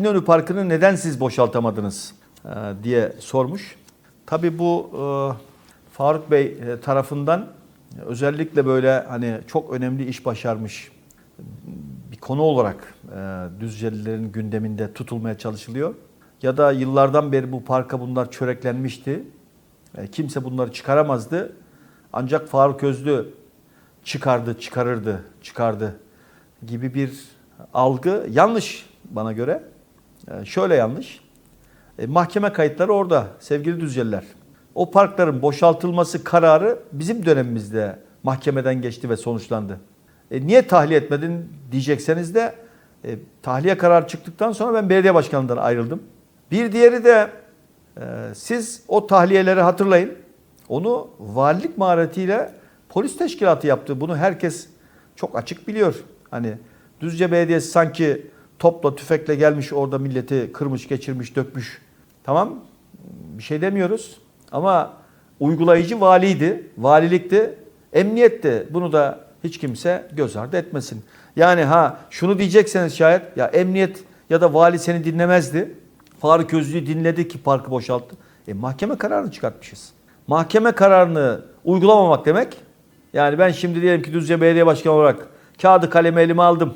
İnönü Parkı'nı neden siz boşaltamadınız e, diye sormuş. Tabii bu e, Faruk Bey e, tarafından özellikle böyle hani çok önemli iş başarmış bir konu olarak Düzcelilerin gündeminde tutulmaya çalışılıyor. Ya da yıllardan beri bu parka bunlar çöreklenmişti. Kimse bunları çıkaramazdı. Ancak Faruk Özlü çıkardı, çıkarırdı, çıkardı gibi bir algı yanlış bana göre. E, şöyle yanlış. E, mahkeme kayıtları orada sevgili Düzceliler. O parkların boşaltılması kararı bizim dönemimizde mahkemeden geçti ve sonuçlandı. E, niye tahliye etmedin diyecekseniz de e, tahliye kararı çıktıktan sonra ben belediye başkanlığından ayrıldım. Bir diğeri de e, siz o tahliyeleri hatırlayın. Onu valilik maharetiyle polis teşkilatı yaptı. Bunu herkes çok açık biliyor. Hani Düzce Belediyesi sanki topla tüfekle gelmiş orada milleti kırmış, geçirmiş, dökmüş. Tamam bir şey demiyoruz. Ama uygulayıcı valiydi, valilikti, emniyetti. Bunu da hiç kimse göz ardı etmesin. Yani ha şunu diyecekseniz şayet ya emniyet ya da vali seni dinlemezdi. Faruk Özlü'yü dinledi ki parkı boşalttı. E mahkeme kararını çıkartmışız. Mahkeme kararını uygulamamak demek yani ben şimdi diyelim ki Düzce Belediye Başkanı olarak kağıdı kalemi elime aldım.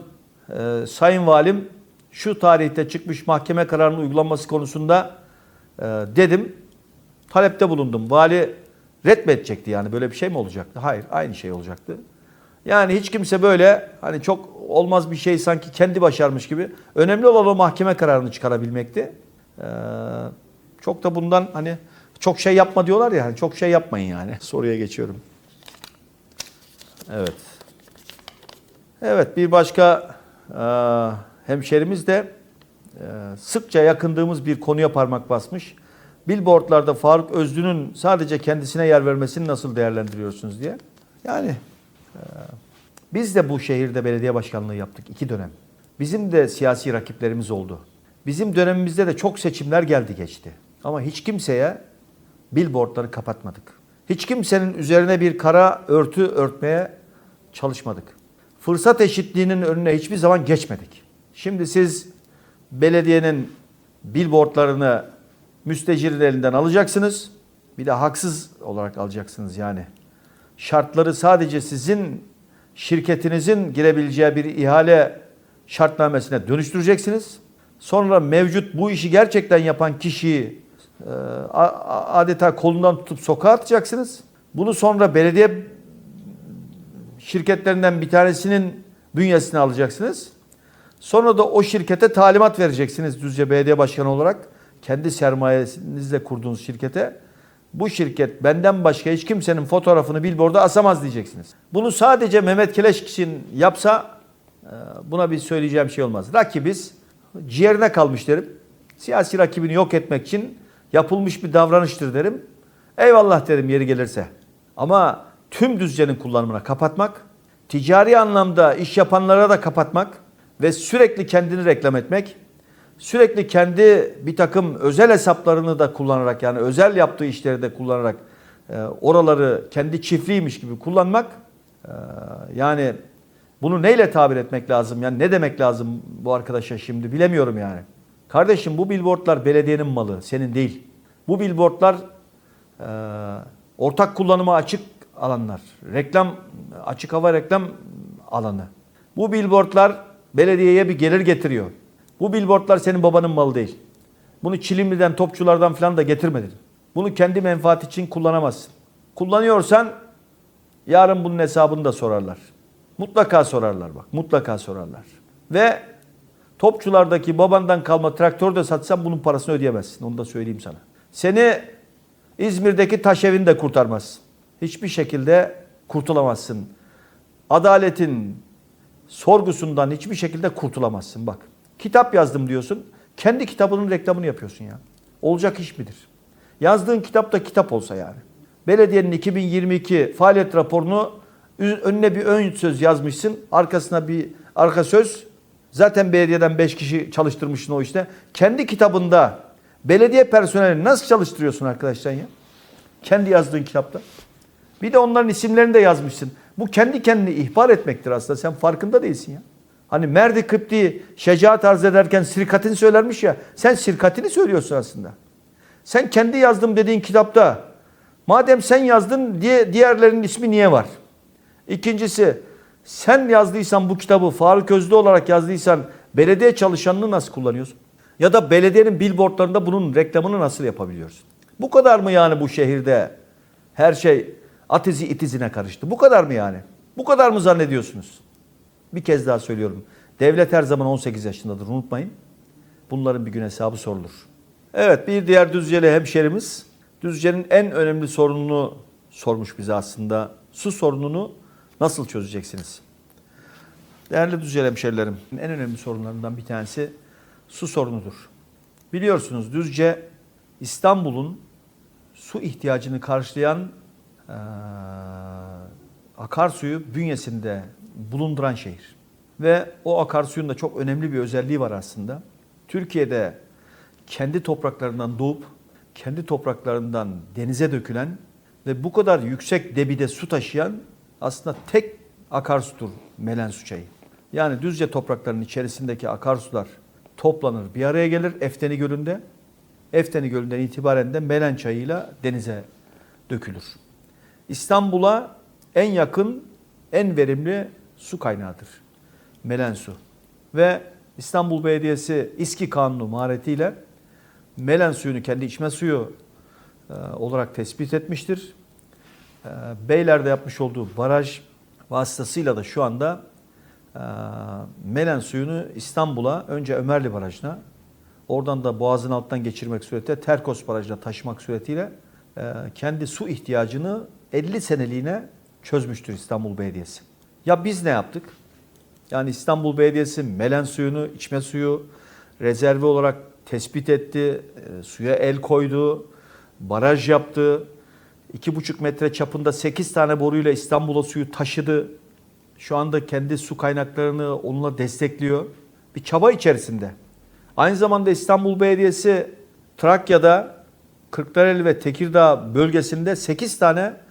Ee, Sayın Valim şu tarihte çıkmış mahkeme kararının uygulanması konusunda e, dedim. Talepte bulundum. Vali edecekti yani böyle bir şey mi olacaktı? Hayır aynı şey olacaktı. Yani hiç kimse böyle hani çok olmaz bir şey sanki kendi başarmış gibi. Önemli olan o mahkeme kararını çıkarabilmekti. Ee, çok da bundan hani çok şey yapma diyorlar ya hani çok şey yapmayın yani. Soruya geçiyorum. Evet. Evet bir başka e, hemşerimiz de e, sıkça yakındığımız bir konuya parmak basmış. Billboardlarda Faruk Özlü'nün sadece kendisine yer vermesini nasıl değerlendiriyorsunuz diye. Yani e, biz de bu şehirde belediye başkanlığı yaptık iki dönem. Bizim de siyasi rakiplerimiz oldu. Bizim dönemimizde de çok seçimler geldi geçti. Ama hiç kimseye billboardları kapatmadık. Hiç kimsenin üzerine bir kara örtü örtmeye çalışmadık. Fırsat eşitliğinin önüne hiçbir zaman geçmedik. Şimdi siz belediyenin billboardlarını müstecirin elinden alacaksınız. Bir de haksız olarak alacaksınız yani. Şartları sadece sizin şirketinizin girebileceği bir ihale şartnamesine dönüştüreceksiniz. Sonra mevcut bu işi gerçekten yapan kişiyi e, adeta kolundan tutup sokağa atacaksınız. Bunu sonra belediye şirketlerinden bir tanesinin bünyesine alacaksınız. Sonra da o şirkete talimat vereceksiniz Düzce Belediye Başkanı olarak. Kendi sermayenizle kurduğunuz şirkete. Bu şirket benden başka hiç kimsenin fotoğrafını billboard'a asamaz diyeceksiniz. Bunu sadece Mehmet Keleş için yapsa e, buna bir söyleyeceğim şey olmaz. Rakibiz ciğerine kalmış derim. Siyasi rakibini yok etmek için yapılmış bir davranıştır derim. Eyvallah derim yeri gelirse. Ama tüm düzcenin kullanımına kapatmak, ticari anlamda iş yapanlara da kapatmak ve sürekli kendini reklam etmek, sürekli kendi bir takım özel hesaplarını da kullanarak yani özel yaptığı işleri de kullanarak e, oraları kendi çiftliğiymiş gibi kullanmak e, yani bunu neyle tabir etmek lazım? Yani ne demek lazım bu arkadaşa şimdi bilemiyorum yani. Kardeşim bu billboardlar belediyenin malı, senin değil. Bu billboardlar e, ortak kullanıma açık alanlar. Reklam, açık hava reklam alanı. Bu billboardlar belediyeye bir gelir getiriyor. Bu billboardlar senin babanın malı değil. Bunu Çilimli'den, topçulardan falan da getirmedin. Bunu kendi menfaat için kullanamazsın. Kullanıyorsan yarın bunun hesabını da sorarlar. Mutlaka sorarlar bak. Mutlaka sorarlar. Ve topçulardaki babandan kalma traktör de satsan bunun parasını ödeyemezsin. Onu da söyleyeyim sana. Seni İzmir'deki taş evini de kurtarmaz. Hiçbir şekilde kurtulamazsın. Adaletin sorgusundan hiçbir şekilde kurtulamazsın. Bak kitap yazdım diyorsun. Kendi kitabının reklamını yapıyorsun ya. Olacak iş midir? Yazdığın kitap da kitap olsa yani. Belediyenin 2022 faaliyet raporunu önüne bir ön söz yazmışsın. Arkasına bir arka söz. Zaten belediyeden 5 kişi çalıştırmışsın o işte. Kendi kitabında belediye personeli nasıl çalıştırıyorsun arkadaşlar ya? Kendi yazdığın kitapta. Bir de onların isimlerini de yazmışsın. Bu kendi kendini ihbar etmektir aslında. Sen farkında değilsin ya. Hani Merdi Kıpti şecaat arz ederken sirkatini söylermiş ya. Sen sirkatini söylüyorsun aslında. Sen kendi yazdım dediğin kitapta madem sen yazdın diye diğerlerinin ismi niye var? İkincisi sen yazdıysan bu kitabı Faruk Özlü olarak yazdıysan belediye çalışanını nasıl kullanıyorsun? Ya da belediyenin billboardlarında bunun reklamını nasıl yapabiliyorsun? Bu kadar mı yani bu şehirde her şey atizi itizine karıştı? Bu kadar mı yani? Bu kadar mı zannediyorsunuz? Bir kez daha söylüyorum. Devlet her zaman 18 yaşındadır unutmayın. Bunların bir gün hesabı sorulur. Evet bir diğer Düzceli hemşerimiz Düzce'nin en önemli sorununu sormuş bize aslında. Su sorununu nasıl çözeceksiniz? Değerli Düzceli hemşerilerim en önemli sorunlarından bir tanesi su sorunudur. Biliyorsunuz Düzce İstanbul'un su ihtiyacını karşılayan eee, akarsuyu bünyesinde bulunduran şehir. Ve o akarsuyun da çok önemli bir özelliği var aslında. Türkiye'de kendi topraklarından doğup kendi topraklarından denize dökülen ve bu kadar yüksek debide su taşıyan aslında tek akarsudur Melen Su Çayı. Yani Düzce topraklarının içerisindeki akarsular toplanır bir araya gelir Efteni Gölü'nde. Efteni Gölü'nden itibaren de Melen Çayı'yla denize dökülür. İstanbul'a en yakın, en verimli su kaynağıdır. Melen su. Ve İstanbul Belediyesi İSKİ Kanunu maharetiyle Melen suyunu kendi içme suyu e, olarak tespit etmiştir. E, Beyler'de yapmış olduğu baraj vasıtasıyla da şu anda e, Melen suyunu İstanbul'a önce Ömerli Barajı'na oradan da Boğaz'ın alttan geçirmek suretiyle Terkos Barajı'na taşımak suretiyle kendi su ihtiyacını 50 seneliğine çözmüştür İstanbul Belediyesi. Ya biz ne yaptık? Yani İstanbul Belediyesi melen suyunu, içme suyu rezervi olarak tespit etti, e, suya el koydu, baraj yaptı. 2,5 metre çapında 8 tane boruyla İstanbul'a suyu taşıdı. Şu anda kendi su kaynaklarını onunla destekliyor. Bir çaba içerisinde. Aynı zamanda İstanbul Belediyesi Trakya'da Kırklareli ve Tekirdağ bölgesinde 8 tane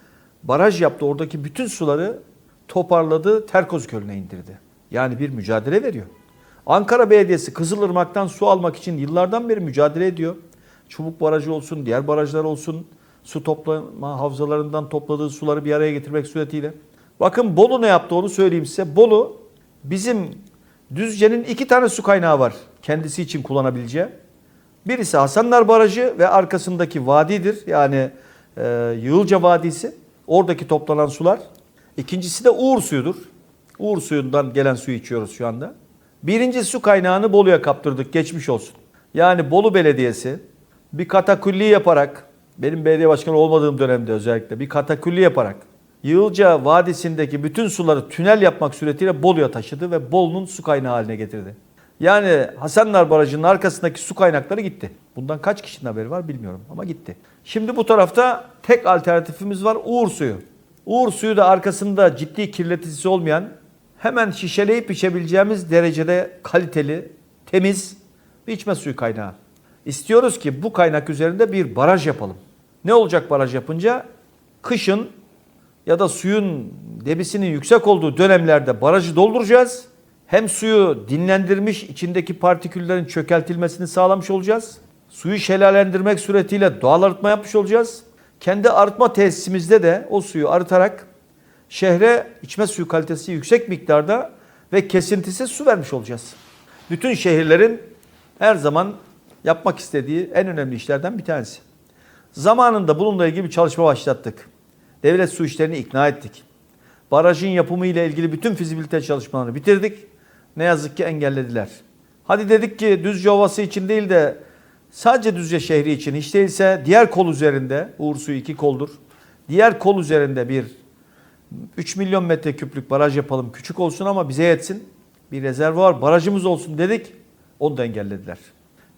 baraj yaptı. Oradaki bütün suları toparladı, Terkoz Gölü'ne indirdi. Yani bir mücadele veriyor. Ankara Belediyesi Kızılırmak'tan su almak için yıllardan beri mücadele ediyor. Çubuk Barajı olsun, diğer barajlar olsun, su toplama havzalarından topladığı suları bir araya getirmek suretiyle. Bakın Bolu ne yaptı onu söyleyeyim size. Bolu bizim Düzce'nin iki tane su kaynağı var kendisi için kullanabileceği. Birisi Hasanlar Barajı ve arkasındaki vadidir. Yani e, Yığılca Vadisi. Oradaki toplanan sular. İkincisi de Uğur suyudur. Uğur suyundan gelen suyu içiyoruz şu anda. Birinci su kaynağını Bolu'ya kaptırdık. Geçmiş olsun. Yani Bolu Belediyesi bir katakulli yaparak, benim belediye başkanı olmadığım dönemde özellikle bir katakulli yaparak Yığılca Vadisi'ndeki bütün suları tünel yapmak suretiyle Bolu'ya taşıdı ve Bolu'nun su kaynağı haline getirdi. Yani Hasanlar Barajı'nın arkasındaki su kaynakları gitti. Bundan kaç kişinin haberi var bilmiyorum ama gitti. Şimdi bu tarafta tek alternatifimiz var Uğur suyu. Uğur suyu da arkasında ciddi kirleticisi olmayan hemen şişeleyip içebileceğimiz derecede kaliteli, temiz bir içme suyu kaynağı. İstiyoruz ki bu kaynak üzerinde bir baraj yapalım. Ne olacak baraj yapınca? Kışın ya da suyun debisinin yüksek olduğu dönemlerde barajı dolduracağız. Hem suyu dinlendirmiş, içindeki partiküllerin çökeltilmesini sağlamış olacağız. Suyu şelalendirmek suretiyle doğal arıtma yapmış olacağız. Kendi arıtma tesisimizde de o suyu arıtarak şehre içme suyu kalitesi yüksek miktarda ve kesintisiz su vermiş olacağız. Bütün şehirlerin her zaman yapmak istediği en önemli işlerden bir tanesi. Zamanında bununla ilgili bir çalışma başlattık. Devlet su işlerini ikna ettik. Barajın yapımı ile ilgili bütün fizibilite çalışmalarını bitirdik. Ne yazık ki engellediler. Hadi dedik ki Düzce Ovası için değil de sadece Düzce şehri için hiç değilse diğer kol üzerinde, Uğur Suyu iki koldur. Diğer kol üzerinde bir 3 milyon metreküplük baraj yapalım. Küçük olsun ama bize yetsin. Bir rezervuar barajımız olsun dedik. Onu da engellediler.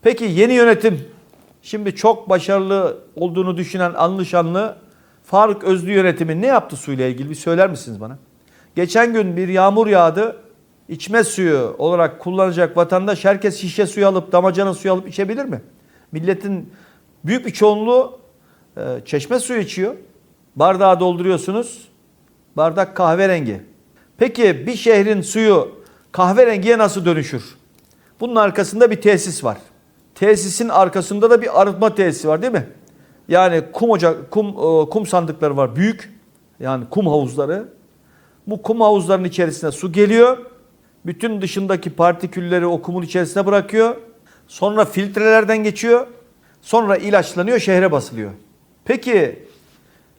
Peki yeni yönetim şimdi çok başarılı olduğunu düşünen anlı şanlı Faruk Özlü yönetimi ne yaptı suyla ilgili bir söyler misiniz bana? Geçen gün bir yağmur yağdı. İçme suyu olarak kullanacak vatandaş herkes şişe suyu alıp damacana suyu alıp içebilir mi? Milletin büyük bir çoğunluğu e, çeşme suyu içiyor. Bardağı dolduruyorsunuz. Bardak kahverengi. Peki bir şehrin suyu kahverengiye nasıl dönüşür? Bunun arkasında bir tesis var. Tesisin arkasında da bir arıtma tesisi var değil mi? Yani kum ocak, kum, e, kum sandıkları var büyük. Yani kum havuzları. Bu kum havuzlarının içerisine su geliyor. Bütün dışındaki partikülleri o kumun içerisine bırakıyor. Sonra filtrelerden geçiyor. Sonra ilaçlanıyor, şehre basılıyor. Peki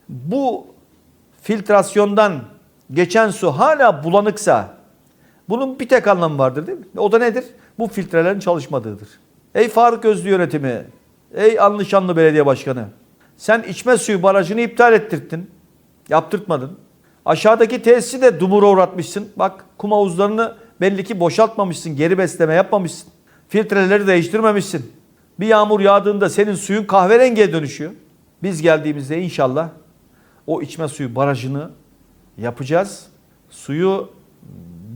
bu filtrasyondan geçen su hala bulanıksa bunun bir tek anlamı vardır değil mi? O da nedir? Bu filtrelerin çalışmadığıdır. Ey Faruk Özlü yönetimi, ey Anlışanlı Belediye Başkanı, sen içme suyu barajını iptal ettirttin, yaptırtmadın. Aşağıdaki tesisi de dumura uğratmışsın. Bak kum havuzlarını belli ki boşaltmamışsın, geri besleme yapmamışsın. Filtreleri değiştirmemişsin. Bir yağmur yağdığında senin suyun kahverengiye dönüşüyor. Biz geldiğimizde inşallah o içme suyu barajını yapacağız. Suyu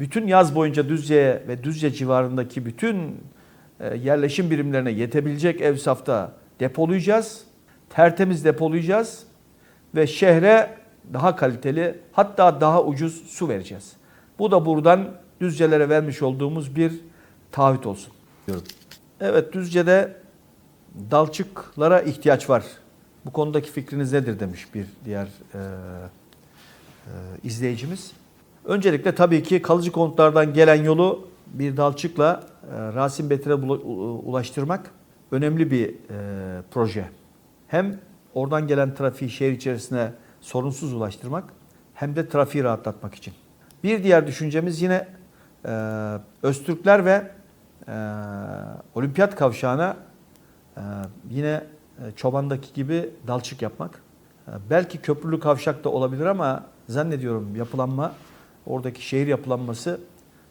bütün yaz boyunca Düzce'ye ve Düzce civarındaki bütün e, yerleşim birimlerine yetebilecek evsafta depolayacağız. Tertemiz depolayacağız ve şehre daha kaliteli hatta daha ucuz su vereceğiz. Bu da buradan Düzcelere vermiş olduğumuz bir taahhüt olsun. Evet Düzce'de dalçıklara ihtiyaç var. Bu konudaki fikriniz nedir demiş bir diğer e, e, izleyicimiz. Öncelikle tabii ki kalıcı konutlardan gelen yolu bir dalçıkla e, Rasim Betir'e ulaştırmak önemli bir e, proje. Hem oradan gelen trafiği şehir içerisine sorunsuz ulaştırmak hem de trafiği rahatlatmak için. Bir diğer düşüncemiz yine e, Öztürkler ve e, Olimpiyat Kavşağı'na e, yine e, çobandaki gibi dalçık yapmak. E, belki köprülü kavşak da olabilir ama zannediyorum yapılanma, oradaki şehir yapılanması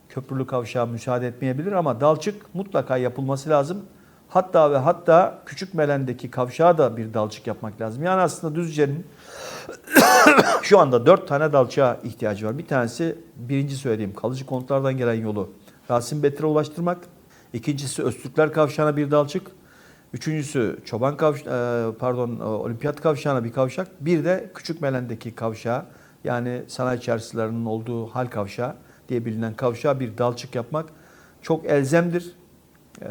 köprülü kavşağa müsaade etmeyebilir ama dalçık mutlaka yapılması lazım. Hatta ve hatta Küçük Melen'deki kavşağa da bir dalçık yapmak lazım. Yani aslında Düzce'nin şu anda dört tane dalçığa ihtiyacı var. Bir tanesi birinci söylediğim kalıcı konutlardan gelen yolu Rasim Betir'e ulaştırmak. İkincisi Öztürkler Kavşağı'na bir dalçık. Üçüncüsü Çoban Kavş e, pardon e, Olimpiyat Kavşağı'na bir kavşak. Bir de Küçük Melen'deki kavşağı yani sanayi çarşılarının olduğu hal kavşağı diye bilinen kavşağa bir dalçık yapmak çok elzemdir. E,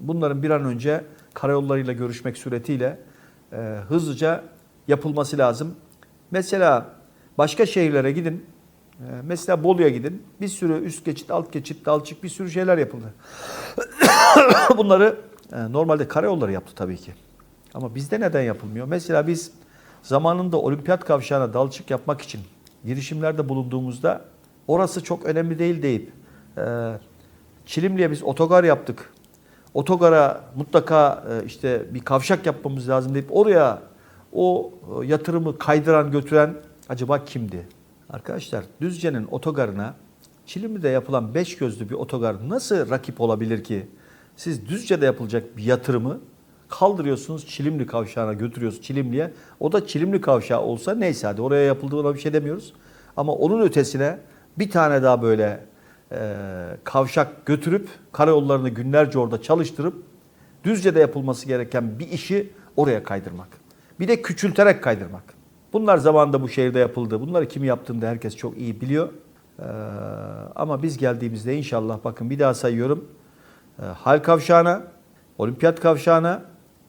Bunların bir an önce karayollarıyla görüşmek suretiyle hızlıca yapılması lazım. Mesela başka şehirlere gidin. E, Mesela Bolu'ya gidin. Bir sürü üst geçit, alt geçit, dalçık bir sürü şeyler yapıldı. Bunları e, normalde karayolları yaptı tabii ki. Ama bizde neden yapılmıyor? Mesela biz zamanında olimpiyat kavşağına dalçık yapmak için girişimlerde bulunduğumuzda orası çok önemli değil deyip e, Çilimli'ye biz otogar yaptık. Otogara mutlaka e, işte bir kavşak yapmamız lazım deyip oraya o yatırımı kaydıran götüren acaba kimdi? Arkadaşlar Düzce'nin otogarına Çilimli'de yapılan beş gözlü bir otogar nasıl rakip olabilir ki? Siz Düzce'de yapılacak bir yatırımı kaldırıyorsunuz Çilimli kavşağına götürüyorsunuz Çilimli'ye. O da Çilimli kavşağı olsa neyse hadi oraya yapıldığına bir şey demiyoruz. Ama onun ötesine bir tane daha böyle e, kavşak götürüp karayollarını günlerce orada çalıştırıp Düzce'de yapılması gereken bir işi oraya kaydırmak. Bir de küçülterek kaydırmak. Bunlar zamanında bu şehirde yapıldı. Bunları kim yaptığını da herkes çok iyi biliyor. Ee, ama biz geldiğimizde inşallah bakın bir daha sayıyorum. Ee, Hal Kavşağı'na, Olimpiyat Kavşağı'na,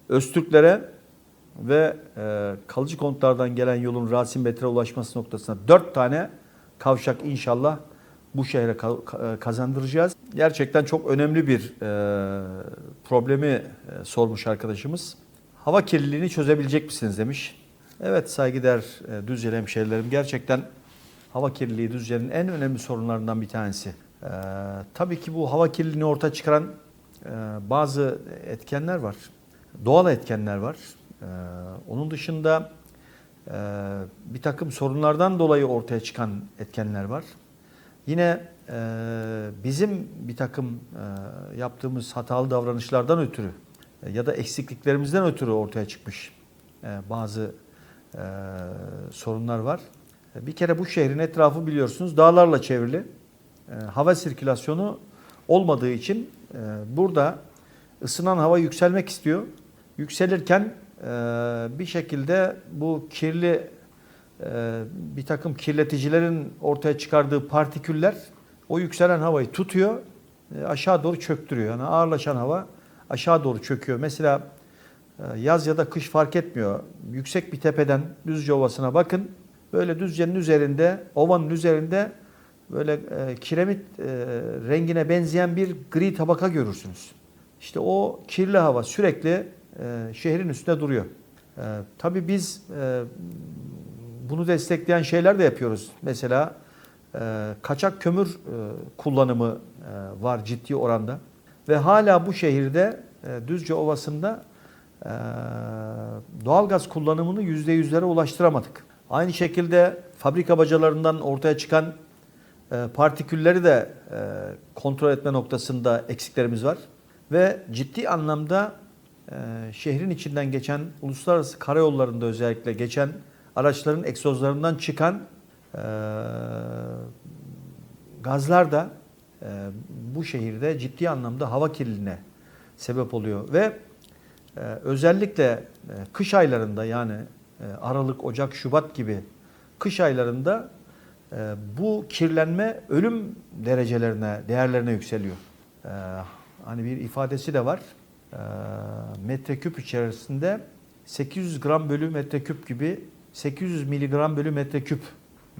Öztürklere ve e, kalıcı konutlardan gelen yolun Rasim Betir'e ulaşması noktasına dört tane kavşak inşallah bu şehre ka- ka- kazandıracağız. Gerçekten çok önemli bir e, problemi e, sormuş arkadaşımız. Hava kirliliğini çözebilecek misiniz demiş. Evet saygıdeğer e, Düzceli hemşehrilerim gerçekten hava kirliliği Düzce'nin en önemli sorunlarından bir tanesi. E, tabii ki bu hava kirliliğini ortaya çıkaran e, bazı etkenler var. Doğal etkenler var. E, onun dışında e, bir takım sorunlardan dolayı ortaya çıkan etkenler var. Yine e, bizim bir takım e, yaptığımız hatalı davranışlardan ötürü e, ya da eksikliklerimizden ötürü ortaya çıkmış e, bazı e, sorunlar var. E, Bir kere bu şehrin etrafı biliyorsunuz dağlarla çevrili. E, hava sirkülasyonu olmadığı için e, burada ısınan hava yükselmek istiyor. Yükselirken e, bir şekilde bu kirli e, bir takım kirleticilerin ortaya çıkardığı partiküller o yükselen havayı tutuyor, e, aşağı doğru çöktürüyor. Yani ağırlaşan hava aşağı doğru çöküyor. Mesela yaz ya da kış fark etmiyor. Yüksek bir tepeden Düzce Ovası'na bakın. Böyle Düzce'nin üzerinde, ovanın üzerinde böyle e, kiremit e, rengine benzeyen bir gri tabaka görürsünüz. İşte o kirli hava sürekli e, şehrin üstünde duruyor. E, tabii biz e, bunu destekleyen şeyler de yapıyoruz. Mesela e, kaçak kömür e, kullanımı e, var ciddi oranda. Ve hala bu şehirde e, Düzce Ovası'nda e, doğalgaz kullanımını %100'lere ulaştıramadık. Aynı şekilde fabrika bacalarından ortaya çıkan e, partikülleri de e, kontrol etme noktasında eksiklerimiz var. Ve ciddi anlamda e, şehrin içinden geçen uluslararası karayollarında özellikle geçen araçların egzozlarından çıkan gazlar da bu şehirde ciddi anlamda hava kirliliğine sebep oluyor ve e, özellikle e, kış aylarında yani e, Aralık, Ocak, Şubat gibi kış aylarında e, bu kirlenme ölüm derecelerine, değerlerine yükseliyor. Hani bir ifadesi de var. Metreküp içerisinde 800 gram bölü metreküp gibi 800 miligram bölü metreküp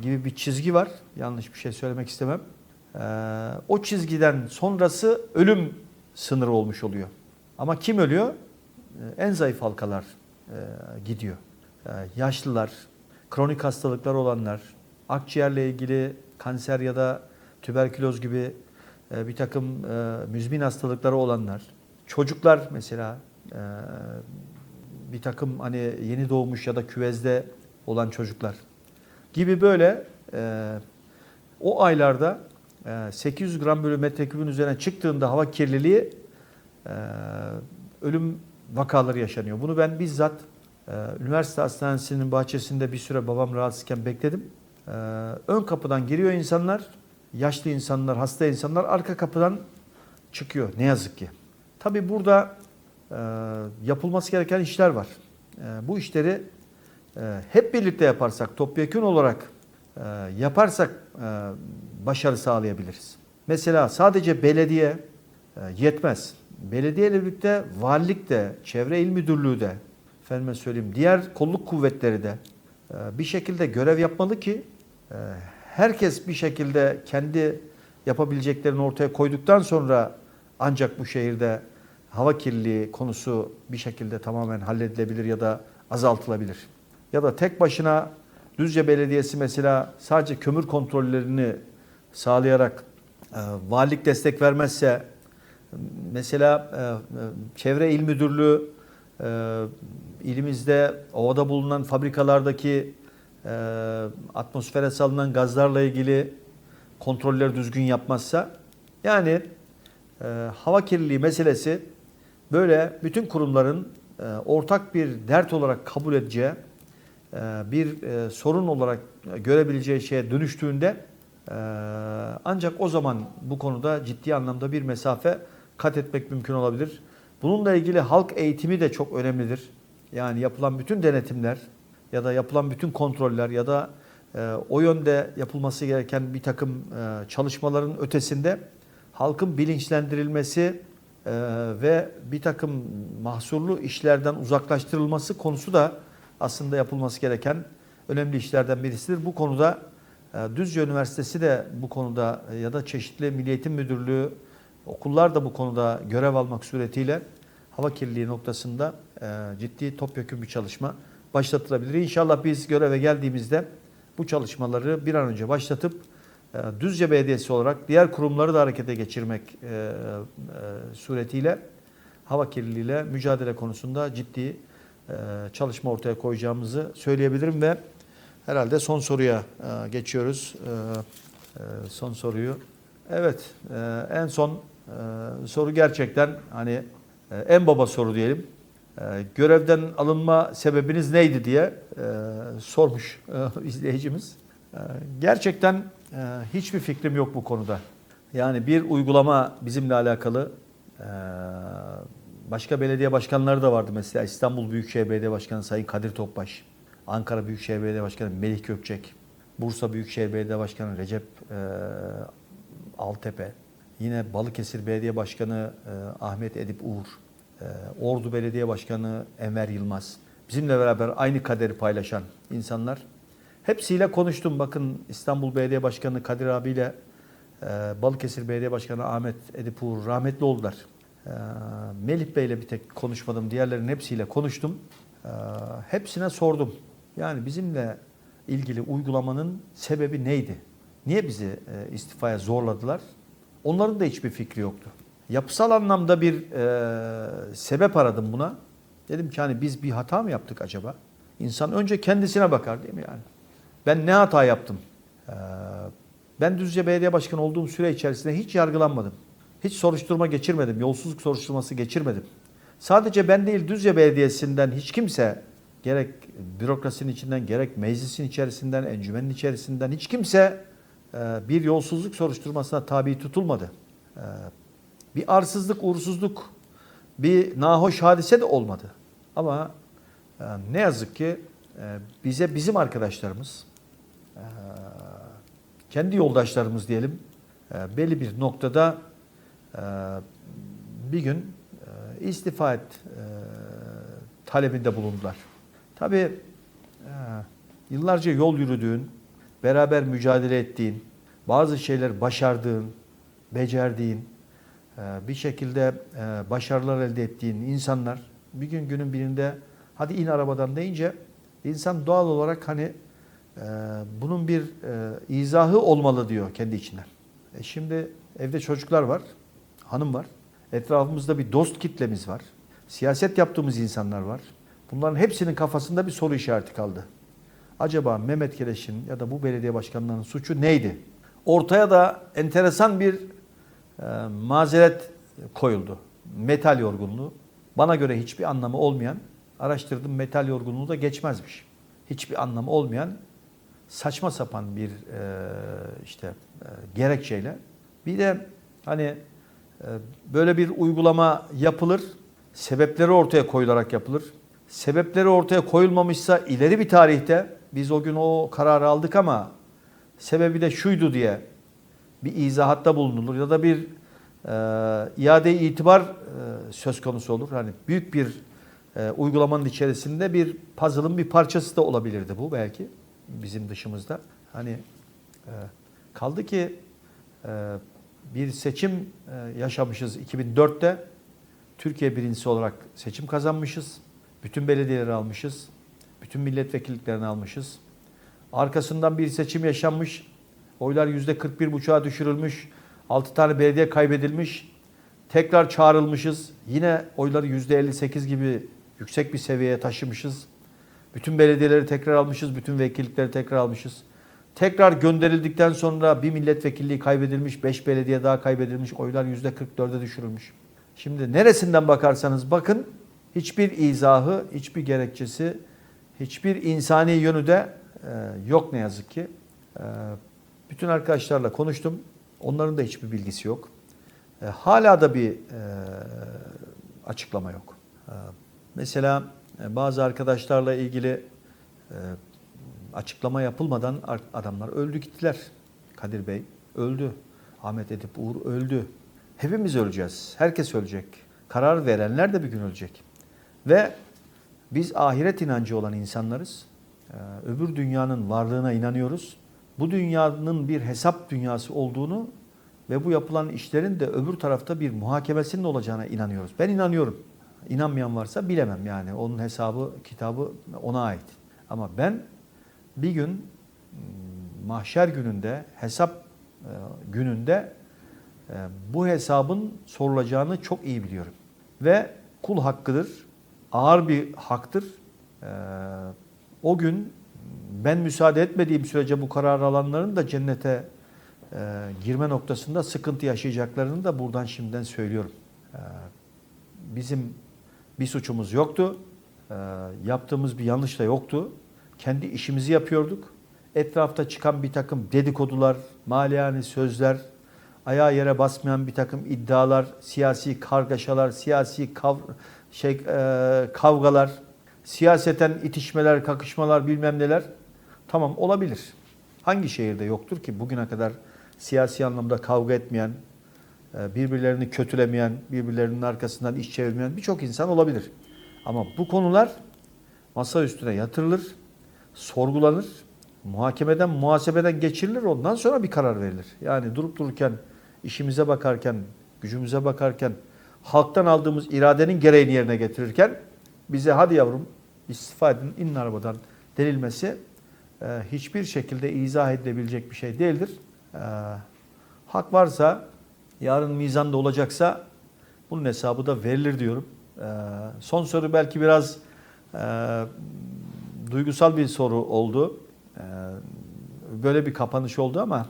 gibi bir çizgi var. Yanlış bir şey söylemek istemem. Ee, o çizgiden sonrası ölüm sınırı olmuş oluyor. Ama kim ölüyor? Ee, en zayıf halkalar e, gidiyor. Ee, yaşlılar, kronik hastalıklar olanlar, akciğerle ilgili kanser ya da tüberküloz gibi e, bir takım e, müzmin hastalıkları olanlar, çocuklar mesela e, bir takım hani yeni doğmuş ya da küvezde olan çocuklar gibi böyle e, o aylarda e, 800 gram bölü metrekübün üzerine çıktığında hava kirliliği e, ölüm vakaları yaşanıyor. Bunu ben bizzat e, üniversite hastanesinin bahçesinde bir süre babam rahatsızken bekledim. E, ön kapıdan giriyor insanlar, yaşlı insanlar, hasta insanlar arka kapıdan çıkıyor ne yazık ki. Tabii burada e, yapılması gereken işler var. E, bu işleri e, hep birlikte yaparsak, topyekun olarak e, yaparsak e, başarı sağlayabiliriz. Mesela sadece belediye e, yetmez. Belediye ile birlikte valilik de, çevre il müdürlüğü de, efendime söyleyeyim diğer kolluk kuvvetleri de e, bir şekilde görev yapmalı ki e, herkes bir şekilde kendi yapabileceklerini ortaya koyduktan sonra ancak bu şehirde hava kirliliği konusu bir şekilde tamamen halledilebilir ya da azaltılabilir. Ya da tek başına Düzce Belediyesi mesela sadece kömür kontrollerini sağlayarak e, valilik destek vermezse mesela e, e, Çevre İl Müdürlüğü e, ilimizde ovada bulunan fabrikalardaki atmosfere salınan gazlarla ilgili kontrolleri düzgün yapmazsa yani hava kirliliği meselesi böyle bütün kurumların ortak bir dert olarak kabul edeceği bir sorun olarak görebileceği şeye dönüştüğünde ancak o zaman bu konuda ciddi anlamda bir mesafe kat etmek mümkün olabilir. Bununla ilgili halk eğitimi de çok önemlidir. Yani yapılan bütün denetimler ya da yapılan bütün kontroller ya da o yönde yapılması gereken bir takım çalışmaların ötesinde halkın bilinçlendirilmesi ve bir takım mahsurlu işlerden uzaklaştırılması konusu da aslında yapılması gereken önemli işlerden birisidir. Bu konuda e, Düzce Üniversitesi de bu konuda e, ya da çeşitli Milli Eğitim Müdürlüğü okullar da bu konuda görev almak suretiyle hava kirliliği noktasında e, ciddi topyekun bir çalışma başlatılabilir. İnşallah biz göreve geldiğimizde bu çalışmaları bir an önce başlatıp Düzce Belediyesi olarak diğer kurumları da harekete geçirmek suretiyle hava kirliliğiyle mücadele konusunda ciddi e, çalışma ortaya koyacağımızı söyleyebilirim ve herhalde son soruya e, geçiyoruz. E, son soruyu. Evet, en son soru gerçekten hani en baba soru diyelim. Görevden alınma sebebiniz neydi diye sormuş izleyicimiz. Gerçekten hiçbir fikrim yok bu konuda. Yani bir uygulama bizimle alakalı Başka belediye başkanları da vardı mesela İstanbul Büyükşehir Belediye Başkanı Sayın Kadir Topbaş, Ankara Büyükşehir Belediye Başkanı Melih Gökçek, Bursa Büyükşehir Belediye Başkanı Recep e, Altepe, yine Balıkesir Belediye Başkanı e, Ahmet Edip Uğur, e, Ordu Belediye Başkanı Enver Yılmaz, bizimle beraber aynı kaderi paylaşan insanlar. Hepsiyle konuştum. Bakın İstanbul Belediye Başkanı Kadir abiyle e, Balıkesir Belediye Başkanı Ahmet Edip Uğur rahmetli oldular. E, Melih Bey'le bir tek konuşmadım. Diğerlerinin hepsiyle konuştum. E, hepsine sordum. Yani bizimle ilgili uygulamanın sebebi neydi? Niye bizi e, istifaya zorladılar? Onların da hiçbir fikri yoktu. Yapısal anlamda bir e, sebep aradım buna. Dedim ki hani biz bir hata mı yaptık acaba? İnsan önce kendisine bakar değil mi yani? Ben ne hata yaptım? Ee, ben Düzce Belediye Başkanı olduğum süre içerisinde hiç yargılanmadım. Hiç soruşturma geçirmedim. Yolsuzluk soruşturması geçirmedim. Sadece ben değil Düzce Belediyesi'nden hiç kimse gerek bürokrasinin içinden gerek meclisin içerisinden, encümenin içerisinden hiç kimse bir yolsuzluk soruşturmasına tabi tutulmadı. E, Bir arsızlık, uğursuzluk, bir nahoş hadise de olmadı. Ama e, ne yazık ki e, bize bizim arkadaşlarımız, e, kendi yoldaşlarımız diyelim, belli bir noktada bir gün istifa et talebinde bulundular. Tabii yıllarca yol yürüdüğün, beraber mücadele ettiğin, bazı şeyler başardığın, becerdiğin, e, bir şekilde e, başarılar elde ettiğin insanlar bir gün günün birinde hadi in arabadan deyince insan doğal olarak hani e, bunun bir izahı olmalı diyor kendi içinden. E şimdi evde çocuklar var, hanım var. Etrafımızda bir dost kitlemiz var. Siyaset yaptığımız insanlar var. Bunların hepsinin kafasında bir soru işareti kaldı. Acaba Mehmet Keleş'in ya da bu belediye başkanlarının suçu neydi? Ortaya da enteresan bir e, mazeret koyuldu. Metal yorgunluğu. Bana göre hiçbir anlamı olmayan, araştırdım metal yorgunluğu da geçmezmiş. Hiçbir anlamı olmayan saçma sapan bir e, işte e, gerekçeyle. Bir de hani e, böyle bir uygulama yapılır, sebepleri ortaya koyularak yapılır. Sebepleri ortaya koyulmamışsa ileri bir tarihte biz o gün o kararı aldık ama sebebi de şuydu diye bir izahatta bulunulur ya da bir e, iade itibar e, söz konusu olur. Hani büyük bir e, uygulamanın içerisinde bir puzzle'ın bir parçası da olabilirdi bu belki bizim dışımızda. Hani e, kaldı ki e, bir seçim e, yaşamışız 2004'te. Türkiye birincisi olarak seçim kazanmışız. Bütün belediyeleri almışız. Bütün milletvekilliklerini almışız. Arkasından bir seçim yaşanmış. Oylar %41,5'a düşürülmüş. 6 tane belediye kaybedilmiş. Tekrar çağrılmışız. Yine oyları %58 gibi yüksek bir seviyeye taşımışız. Bütün belediyeleri tekrar almışız. Bütün vekillikleri tekrar almışız. Tekrar gönderildikten sonra bir milletvekilliği kaybedilmiş. 5 belediye daha kaybedilmiş. Oylar %44'e düşürülmüş. Şimdi neresinden bakarsanız bakın hiçbir izahı, hiçbir gerekçesi, hiçbir insani yönü de e, yok ne yazık ki. E, bütün arkadaşlarla konuştum. Onların da hiçbir bilgisi yok. E, hala da bir açıklama yok. Mesela bazı arkadaşlarla ilgili açıklama yapılmadan ar- adamlar öldü gittiler. Kadir Bey öldü. Ahmet Edip Uğur öldü. Hepimiz öleceğiz. Herkes ölecek. Karar verenler de bir gün ölecek. Ve biz ahiret inancı olan insanlarız. Ee, Öbür dünyanın varlığına inanıyoruz. Bu dünyanın bir hesap dünyası olduğunu ve bu yapılan işlerin de öbür tarafta bir muhakemesinin olacağına inanıyoruz. Ben inanıyorum. İnanmayan varsa bilemem yani. Onun hesabı, kitabı ona ait. Ama ben bir gün m, mahşer gününde, hesap e, gününde e, bu hesabın sorulacağını çok iyi biliyorum. Ve kul hakkıdır, ağır bir haktır. E, O gün ben müsaade etmediğim sürece bu kararı alanların da cennete e, girme noktasında sıkıntı yaşayacaklarını da buradan şimdiden söylüyorum. E, Bizim bir suçumuz yoktu. E, Yaptığımız bir yanlış da yoktu. Kendi işimizi yapıyorduk. Etrafta çıkan bir takım dedikodular, maliyani sözler, ayağa yere basmayan bir takım iddialar, siyasi kargaşalar, siyasi kav şey e, kavgalar, siyaseten itişmeler, kakışmalar bilmem neler tamam olabilir. Hangi şehirde yoktur ki bugüne kadar siyasi anlamda kavga etmeyen, e, birbirlerini kötülemeyen, birbirlerinin arkasından iş çevirmeyen birçok insan olabilir. Ama bu konular masa üstüne yatırılır, sorgulanır, muhakemeden, muhasebeden geçirilir, ondan sonra bir karar verilir. Yani durup dururken, işimize bakarken, gücümüze bakarken, halktan aldığımız iradenin gereğini yerine getirirken bize hadi yavrum istifa edin, inin arabadan denilmesi e, hiçbir şekilde izah edilebilecek bir şey değildir. E, hak varsa, yarın mizanda olacaksa bunun hesabı da verilir diyorum. E, son soru belki biraz e, duygusal bir soru oldu. E, böyle bir kapanış oldu ama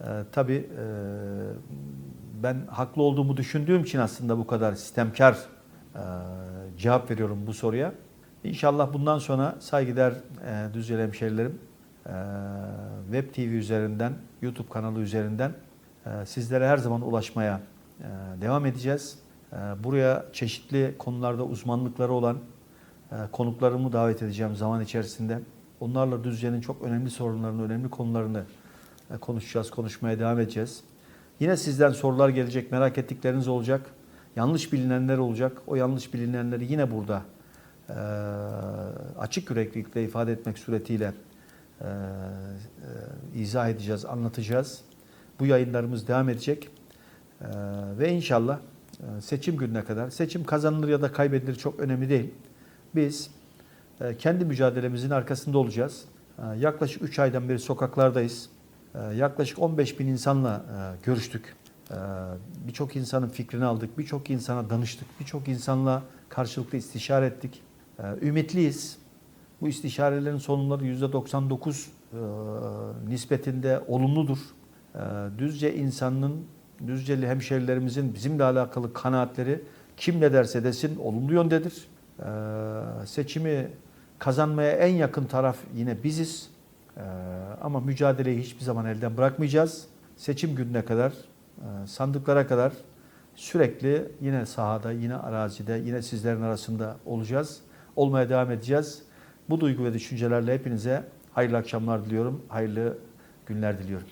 e, tabii e, ben haklı olduğumu düşündüğüm için aslında bu kadar sistemkar e, cevap veriyorum bu soruya. İnşallah bundan sonra saygıdeğer e, Düzceli hemşerilerim e, Web TV üzerinden, YouTube kanalı üzerinden e, sizlere her zaman ulaşmaya devam edeceğiz. Buraya çeşitli konularda uzmanlıkları olan konuklarımı davet edeceğim zaman içerisinde. Onlarla Düzce'nin çok önemli sorunlarını, önemli konularını konuşacağız, konuşmaya devam edeceğiz. Yine sizden sorular gelecek, merak ettikleriniz olacak. Yanlış bilinenler olacak. O yanlış bilinenleri yine burada açık yüreklilikle ifade etmek suretiyle izah edeceğiz, anlatacağız. Bu yayınlarımız devam edecek. Ve inşallah seçim gününe kadar, seçim kazanılır ya da kaybedilir çok önemli değil. Biz kendi mücadelemizin arkasında olacağız. Yaklaşık 3 aydan beri sokaklardayız. E, yaklaşık 15 bin insanla e, görüştük. E, birçok insanın fikrini aldık, birçok insana danıştık, birçok insanla karşılıklı istişare ettik. E, ümitliyiz. Bu istişarelerin sonları %99 e, nispetinde olumludur. Düzce insanının, Düzceli hemşerilerimizin bizimle alakalı kanaatleri kim ne derse desin olumlu yöndedir. Seçimi kazanmaya en yakın taraf yine biziz. E, Ama mücadeleyi hiçbir zaman elden bırakmayacağız. Seçim gününe kadar, e, sandıklara kadar sürekli yine sahada, yine arazide, yine sizlerin arasında olacağız. Olmaya devam edeceğiz. Bu duygu ve düşüncelerle hepinize hayırlı akşamlar diliyorum, hayırlı günler diliyorum.